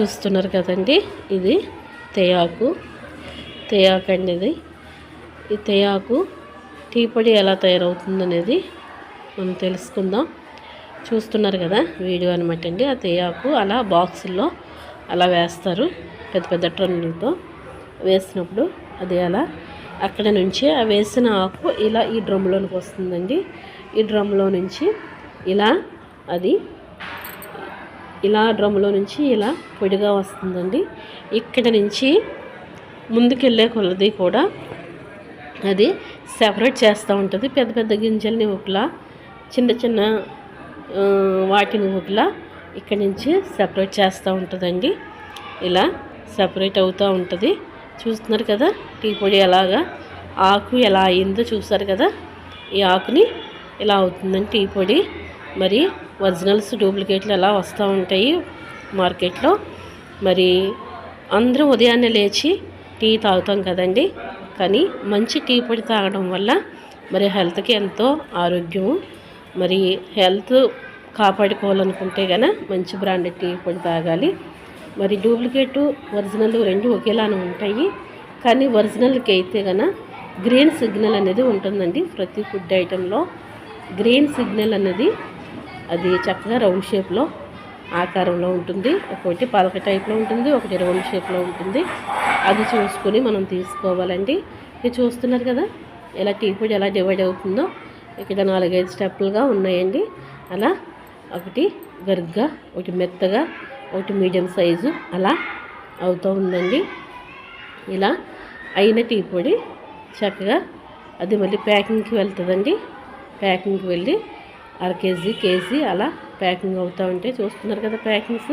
చూస్తున్నారు కదండి. ఇది తేయాకు. తేయాకు అండి ఇది. ఈ తేయాకు టీ పొడి ఎలా తయారవుతుంది అనేది మనం తెలుసుకుందాం. చూస్తున్నారు కదా వీడియో అనమాట అండి. ఆ తేయాకు అలా బాక్సుల్లో అలా వేస్తారు. పెద్ద పెద్ద ట్రన్నులతో వేసినప్పుడు అది అలా అక్కడ నుంచి ఆ వేసిన ఆకు ఇలా ఈ డ్రమ్లోనికి వస్తుందండి. ఈ డ్రమ్లో నుంచి ఇలా అది ఇలా డ్రమ్లో నుంచి ఇలా పొడిగా వస్తుందండి. ఇక్కడ నుంచి ముందుకెళ్ళే కొలది కూడా అది సెపరేట్ చేస్తూ ఉంటుంది. పెద్ద పెద్ద గింజల్ని ఒకలా చిన్న చిన్న వాటిని ఒకలా ఇక్కడ నుంచి సెపరేట్ చేస్తూ ఉంటుందండి. ఇలా సెపరేట్ అవుతూ ఉంటుంది. చూస్తున్నారు కదా టీ పొడి ఎలాగా ఆకు ఎలా అయిందో చూస్తారు కదా? ఈ ఆకుని ఇలా అవుతుందండి టీ పొడి. మరి ఒరిజినల్స్ డూప్లికేట్లు ఎలా వస్తూ ఉంటాయి మార్కెట్లో. మరి అందరూ ఉదయాన్నే లేచి టీ తాగుతాం కదండి. కానీ మంచి టీ పొడి తాగడం వల్ల మరి హెల్త్కి ఎంతో ఆరోగ్యము. మరి హెల్త్ కాపాడుకోవాలనుకుంటే కనుక మంచి బ్రాండెడ్ టీ పొడి తాగాలి. మరి డూప్లికేట్ ఒరిజినల్ రెండు ఒకేలానే ఉంటాయి. కానీ ఒరిజినల్కి అయితే కనుక గ్రీన్ సిగ్నల్ అనేది ఉంటుందండి ప్రతి ఫుడ్ ఐటెంలో. గ్రీన్ సిగ్నల్ అనేది అది చక్కగా రౌండ్ షేప్లో ఆకారంలో ఉంటుంది. ఒకటి పలక టైప్లో ఉంటుంది ఒకటి రౌండ్ షేప్లో ఉంటుంది. అది చూసుకొని మనం తీసుకోవాలండి. ఇది చూస్తున్నారు కదా ఎలా టీ పొడి ఎలా డివైడ్ అవుతుందో. ఇక్కడ నాలుగైదు స్టెప్పులుగా ఉన్నాయండి. అలా ఒకటి గరుగ్గా ఒకటి మెత్తగా ఒకటి మీడియం సైజు అలా అవుతూ ఉందండి. ఇలా అయిన టీ పొడి చక్కగా అది మళ్ళీ ప్యాకింగ్కి వెళ్తుందండి. ప్యాకింగ్కి వెళ్ళి అర కేజీ కేజీ అలా ప్యాకింగ్ అవుతూ ఉంటే చూస్తున్నారు కదా ప్యాకింగ్స్.